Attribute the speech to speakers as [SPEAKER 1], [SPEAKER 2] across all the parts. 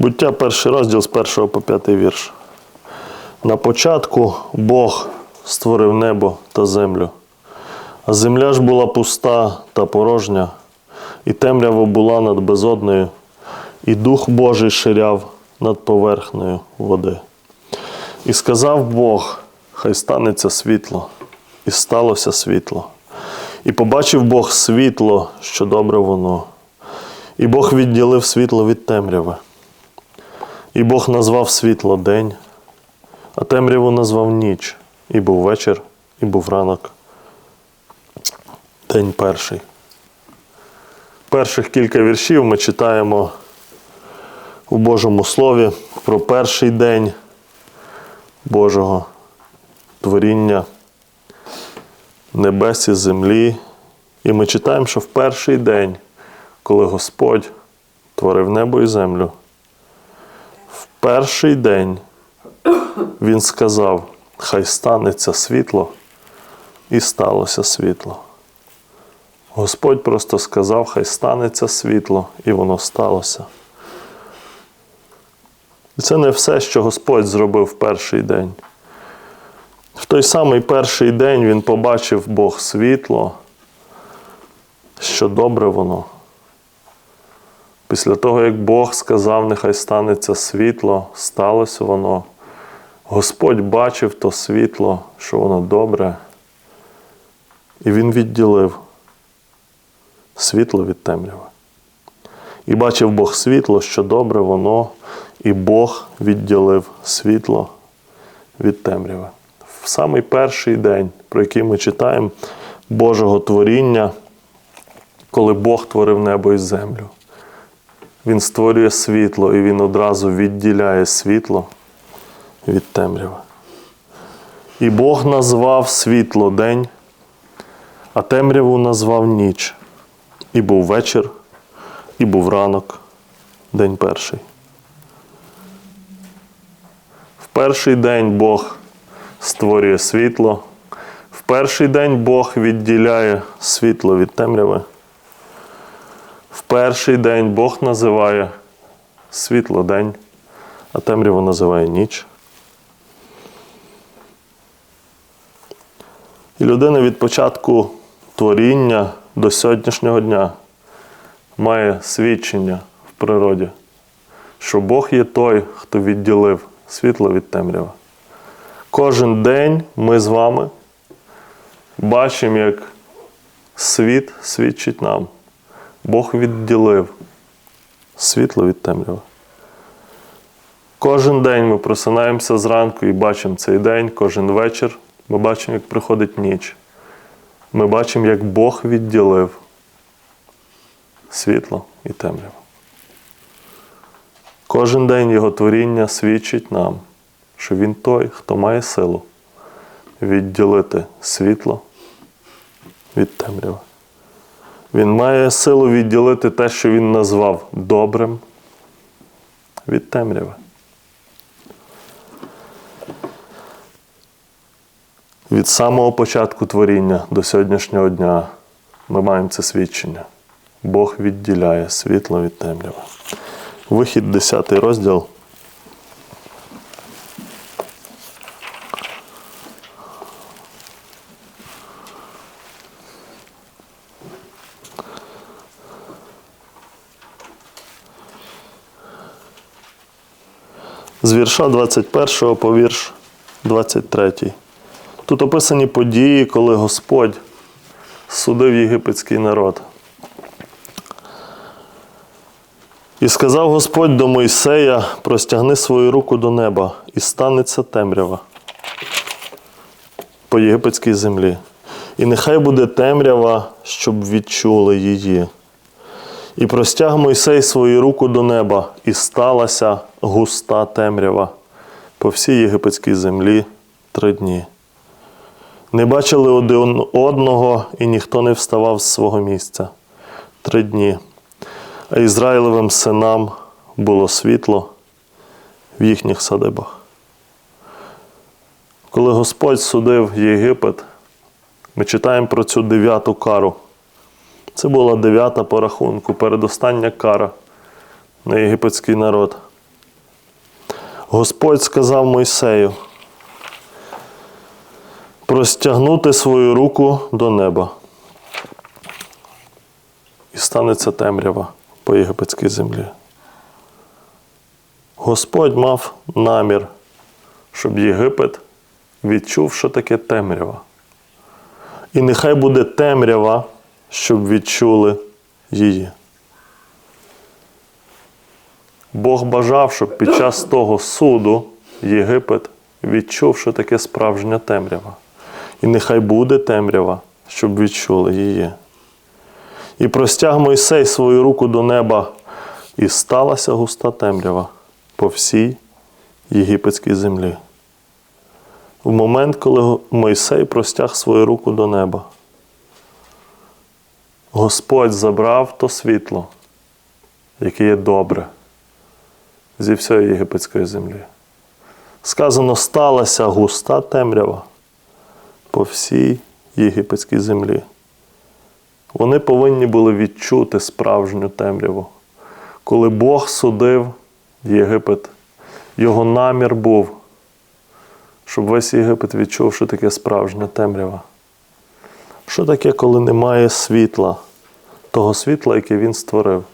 [SPEAKER 1] Буття перший розділ з 1 по 5 вірш. На початку Бог створив небо та землю, а земля ж була пуста та порожня, і темрява була над безодною, і Дух Божий ширяв над поверхнею води. І сказав Бог: Хай станеться світло, і сталося світло. І побачив Бог світло, що добре воно. І Бог відділив світло від темряви. І Бог назвав світло день, а темряву назвав ніч, і був вечір, і був ранок. День перший. Перших кілька віршів ми читаємо у Божому Слові про перший день Божого творіння небес і землі. І ми читаємо, що в перший день, коли Господь творив небо і землю, перший день Він сказав, хай станеться світло, і сталося світло. Господь просто сказав, хай станеться світло, і воно сталося. І це не все, що Господь зробив в перший день. В той самий перший день він побачив Бог світло, що добре воно. Після того, як Бог сказав, нехай станеться світло, сталося воно. Господь бачив то світло, що воно добре, і Він відділив світло від темряви. І бачив Бог світло, що добре воно, і Бог відділив світло від темряви. В самий перший день, про який ми читаємо Божого творіння, коли Бог творив небо і землю. Він створює світло і він одразу відділяє світло від темряви. І Бог назвав світло день, а темряву назвав ніч. І був вечір, і був ранок, день перший. В перший день Бог створює світло. В перший день Бог відділяє світло від темряви. Перший день Бог називає світло день, а темряву називає ніч. І людина від початку творіння до сьогоднішнього дня має свідчення в природі, що Бог є той, хто відділив світло від темряви. Кожен день ми з вами бачимо, як світ свідчить нам. Бог відділив світло від темряви. Кожен день ми просинаємося зранку і бачимо цей день, кожен вечір ми бачимо, як приходить ніч. Ми бачимо, як Бог відділив світло і темряву. Кожен день Його творіння свідчить нам, що Він той, хто має силу відділити світло від темряви. Він має силу відділити те, що він назвав добрим від темряви. Від самого початку творіння до сьогоднішнього дня ми маємо це свідчення. Бог відділяє світло від темряви. Вихід 10 розділ. З вірша 21 по вірш 23. Тут описані події, коли Господь судив єгипетський народ. І сказав Господь до Мойсея: простягни свою руку до неба, і станеться темрява по єгипетській землі. І нехай буде темрява, щоб відчули її. І простяг Мойсей свою руку до неба, і сталася густа темрява по всій єгипетській землі три дні. Не бачили один одного, і ніхто не вставав з свого місця три дні. А Ізраїлевим синам було світло в їхніх садибах. Коли Господь судив Єгипет, ми читаємо про цю дев'яту кару. Це була дев'ята по рахунку, передостання кара на єгипетський народ. Господь сказав Мойсею простягнути свою руку до неба. І станеться темрява по єгипетській землі. Господь мав намір, щоб Єгипет відчув, що таке темрява. І нехай буде темрява, щоб відчули її. Бог бажав, щоб під час того суду Єгипет відчув, що таке справжня темрява. І нехай буде темрява, щоб відчули її. І простяг Мойсей свою руку до неба, і сталася густа темрява по всій єгипетській землі. В момент, коли Мойсей простяг свою руку до неба, Господь забрав то світло, яке є добре, зі всієї єгипетської землі. Сказано, сталася густа темрява по всій єгипетській землі. Вони повинні були відчути справжню темряву. Коли Бог судив Єгипет, його намір був, щоб весь Єгипет відчув, що таке справжня темрява. Що таке, коли немає світла, того світла, яке він створив,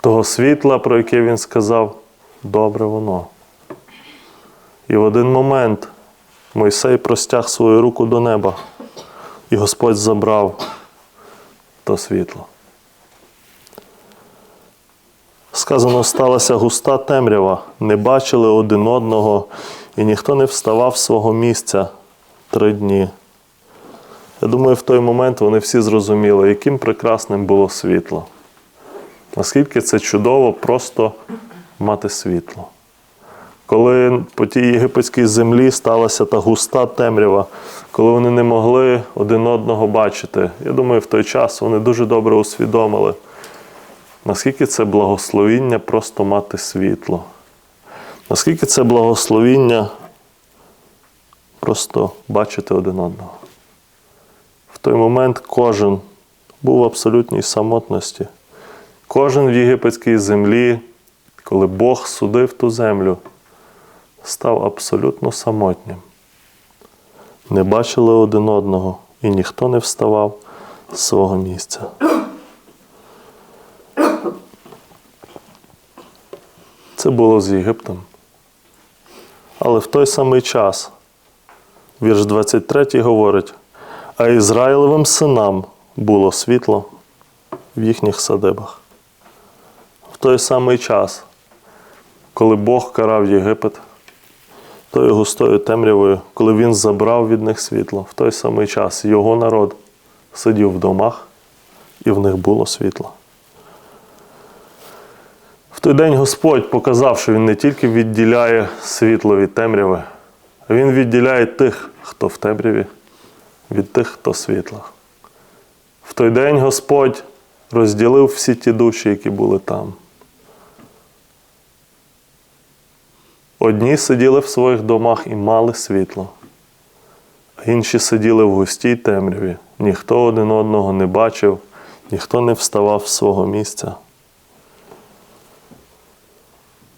[SPEAKER 1] того світла, про яке він сказав, добре воно. І в один момент Мойсей простяг свою руку до неба, і Господь забрав то світло. Сказано, сталася густа темрява, не бачили один одного, і ніхто не вставав з свого місця три дні. Я думаю, в той момент вони всі зрозуміли, яким прекрасним було світло. Наскільки це чудово просто мати світло. Коли по тій єгипетській землі сталася та густа темрява, коли вони не могли один одного бачити, я думаю, в той час вони дуже добре усвідомили, наскільки це благословіння просто мати світло. Наскільки це благословіння просто бачити один одного. В той момент кожен був в абсолютній самотності. Кожен в єгипетській землі, коли Бог судив ту землю, став абсолютно самотнім. Не бачили один одного, і ніхто не вставав з свого місця. Це було з Єгиптом. Але в той самий час, вірш 23 говорить, а Ізраїлевим синам було світло в їхніх садибах. В той самий час, коли Бог карав Єгипет, тою густою темрявою, коли він забрав від них світло, в той самий час його народ сидів в домах, і в них було світло. В той день Господь показав, що Він не тільки відділяє світло від темряви, а Він відділяє тих, хто в темряві, від тих, хто світла. В той день Господь розділив всі ті душі, які були там. Одні сиділи в своїх домах і мали світло, а інші сиділи в густій темряві. Ніхто один одного не бачив, ніхто не вставав з свого місця.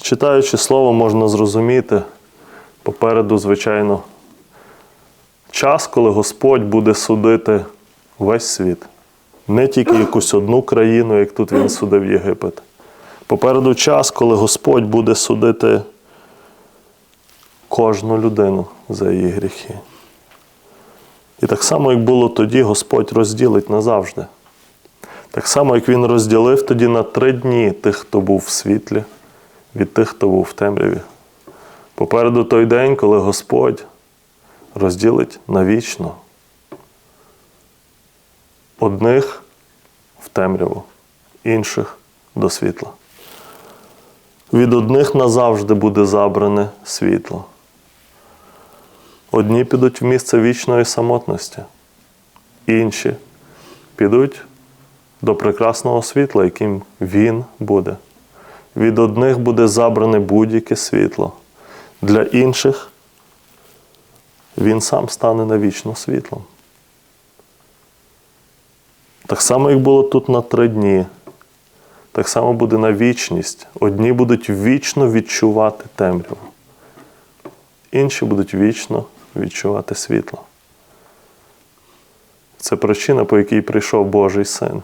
[SPEAKER 1] Читаючи слово, можна зрозуміти попереду, звичайно, час, коли Господь буде судити весь світ, не тільки якусь одну країну, як тут він судив Єгипет. Попереду час, коли Господь буде судити кожну людину за її гріхи. І так само, як було тоді, Господь розділить назавжди. Так само, як Він розділив тоді на три дні тих, хто був в світлі, від тих, хто був в темряві. Попереду той день, коли Господь розділить навічно одних в темряву, інших до світла. Від одних назавжди буде забране світло. Одні підуть в місце вічної самотності, інші підуть до прекрасного світла, яким Він буде. Від одних буде забране будь-яке світло, для інших він сам стане навічно світлом. Так само, як було тут на три дні, так само буде на вічність. Одні будуть вічно відчувати темряву, інші будуть вічно відчувати світло. Це причина, по якій прийшов Божий син.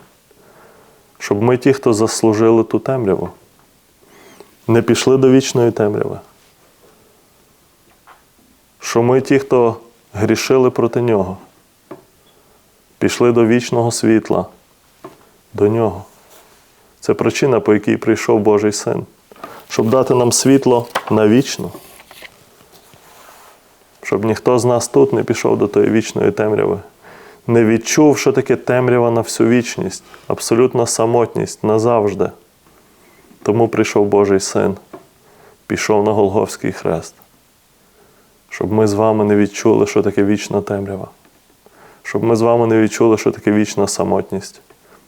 [SPEAKER 1] Щоб ми, ті, хто заслужили ту темряву, не пішли до вічної темряви. Що ми, ті, хто грішили проти нього, пішли до вічного світла, до нього. Це причина, по якій прийшов Божий син, щоб дати нам світло навічно. Щоб ніхто з нас тут не пішов до тої вічної темряви, не відчув, що таке темрява на всю вічність, абсолютна самотність назавжди. Тому прийшов Божий син, пішов на Голговський хрест, щоб ми з вами не відчули, що таке вічна темрява, щоб ми з вами не відчули, що таке вічна самотність,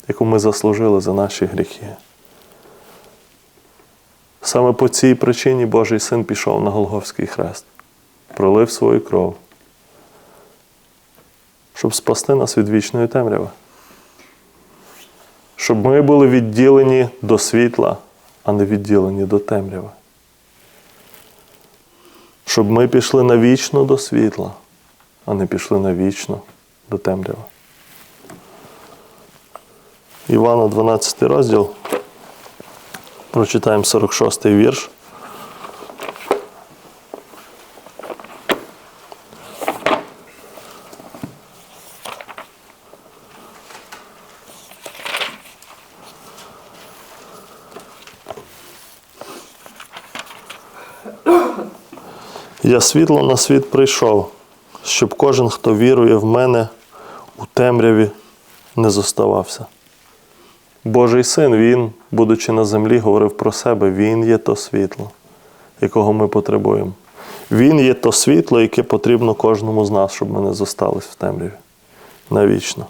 [SPEAKER 1] яку ми заслужили за наші гріхи. Саме по цій причині Божий син пішов на Голговський хрест, пролив свою кров, щоб спасти нас від вічної темряви. Щоб ми були відділені до світла, а не відділені до темряви. Щоб ми пішли навічно до світла, а не пішли навічно до темряви. Івана 12 розділ. Прочитаємо 46 вірш. Я світло на світ прийшов, щоб кожен, хто вірує в мене, у темряві не зоставався. Божий син, Він, будучи на землі, говорив про себе, Він є то світло, якого ми потребуємо. Він є то світло, яке потрібно кожному з нас, щоб ми не зостались в темряві навічно.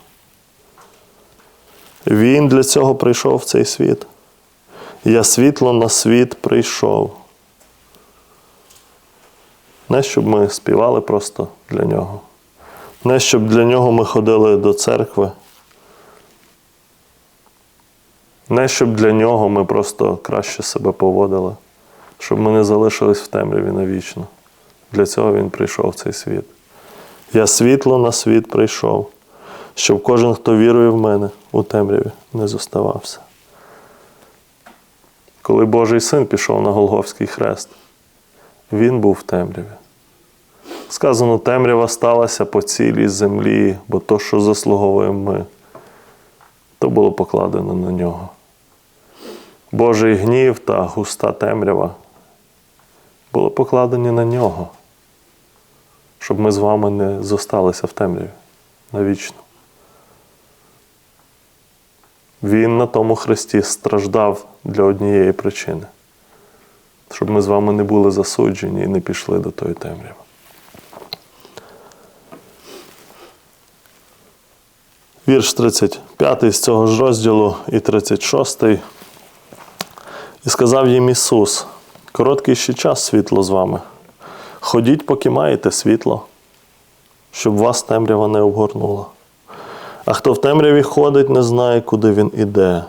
[SPEAKER 1] Він для цього прийшов в цей світ. Я світло на світ прийшов. Не щоб ми співали просто для нього, не щоб для нього ми ходили до церкви, не щоб для нього ми просто краще себе поводили, щоб ми не залишились в темряві навічно. Для цього Він прийшов в цей світ. Я світло на світ прийшов, щоб кожен, хто вірує в мене, у темряві не зоставався. Коли Божий син пішов на Голговський хрест, він був в темряві. Сказано, темрява сталася по цілій землі, бо то, що заслуговуємо ми, то було покладено на нього. Божий гнів та густа темрява було покладені на нього, щоб ми з вами не зосталися в темряві навічно. Він на тому хресті страждав для однієї причини, щоб ми з вами не були засуджені і не пішли до тої темряви. Вірш 35 з цього ж розділу і 36. І сказав їм Ісус: короткий ще час світло з вами. Ходіть, поки маєте світло, щоб вас темрява не обгорнула. А хто в темряві ходить, не знає, куди він іде.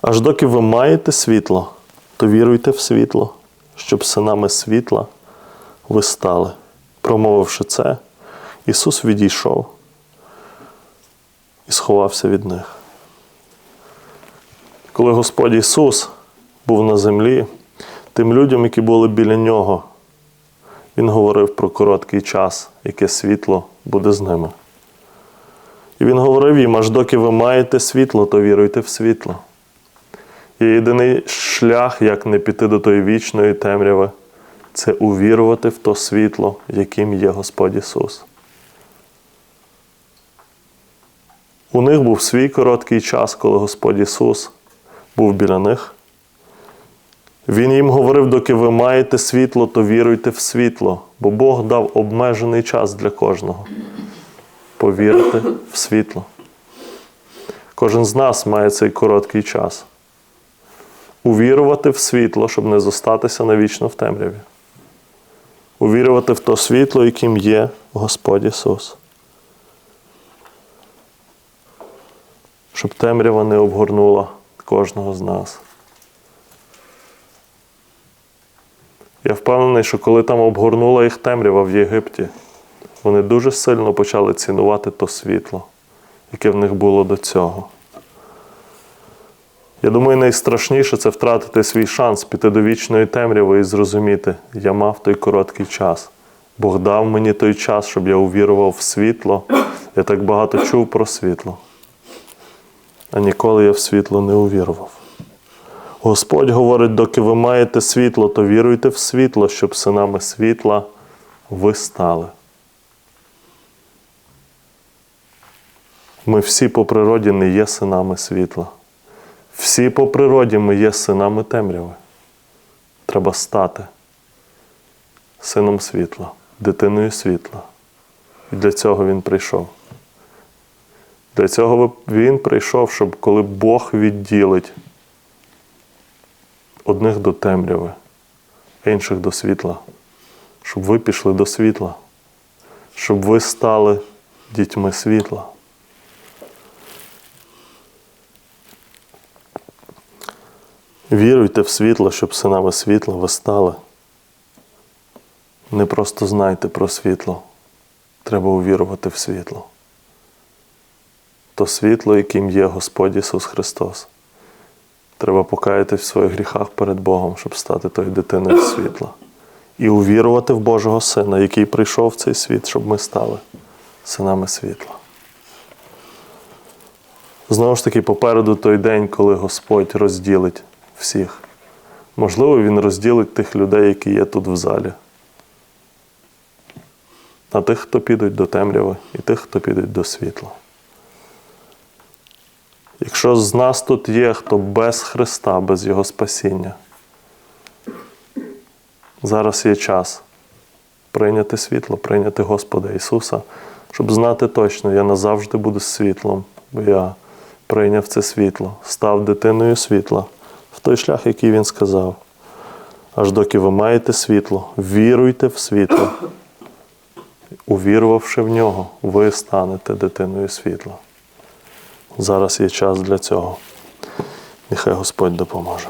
[SPEAKER 1] Аж доки ви маєте світло, то віруйте в світло, щоб синами світла ви стали. Промовивши це, Ісус відійшов і сховався від них. Коли Господь Ісус був на землі, тим людям, які були біля Нього, Він говорив про короткий час, яке світло буде з ними. І Він говорив їм, аж доки ви маєте світло, то віруйте в світло. Є єдиний шлях, як не піти до тої вічної темряви, це увірувати в то світло, яким є Господь Ісус. У них був свій короткий час, коли Господь Ісус був біля них. Він їм говорив, доки ви маєте світло, то віруйте в світло, бо Бог дав обмежений час для кожного. Повірити в світло. Кожен з нас має цей короткий час. Увірувати в світло, щоб не зостатися навічно в темряві. Увірувати в то світло, яким є Господь Ісус. Щоб темрява не обгорнула кожного з нас. Я впевнений, що коли там обгорнула їх темрява в Єгипті, вони дуже сильно почали цінувати то світло, яке в них було до цього. Я думаю, найстрашніше це втратити свій шанс піти до вічної темряви і зрозуміти, я мав той короткий час. Бог дав мені той час, щоб я увірував в світло. Я так багато чув про світло. А ніколи я в світло не увірував. Господь говорить, доки ви маєте світло, то віруйте в світло, щоб синами світла ви стали. Ми всі по природі не є синами світла. Всі по природі ми є синами темряви. Треба стати сином світла, дитиною світла. І для цього він прийшов. Для цього він прийшов, щоб коли Бог відділить одних до темряви, інших до світла, щоб ви пішли до світла, щоб ви стали дітьми світла. Віруйте в світло, щоб синами світла ви стали. Не просто знайте про світло, треба увірувати в світло. То світло, яким є Господь Ісус Христос. Треба покаятись в своїх гріхах перед Богом, щоб стати тою дитиною світла. І увірувати в Божого Сина, який прийшов в цей світ, щоб ми стали синами світла. Знову ж таки, попереду той день, коли Господь розділить всіх. Можливо, Він розділить тих людей, які є тут в залі. На тих, хто підуть до темряви, і тих, хто підуть до світла. Якщо з нас тут є хто без Христа, без Його спасіння, зараз є час прийняти світло, прийняти Господа Ісуса, щоб знати точно, я назавжди буду світлом, бо я прийняв це світло, став дитиною світла в той шлях, який Він сказав. Аж доки ви маєте світло, віруйте в світло. Увірувавши в нього, ви станете дитиною світла. Зараз є час для цього. Нехай Господь допоможе.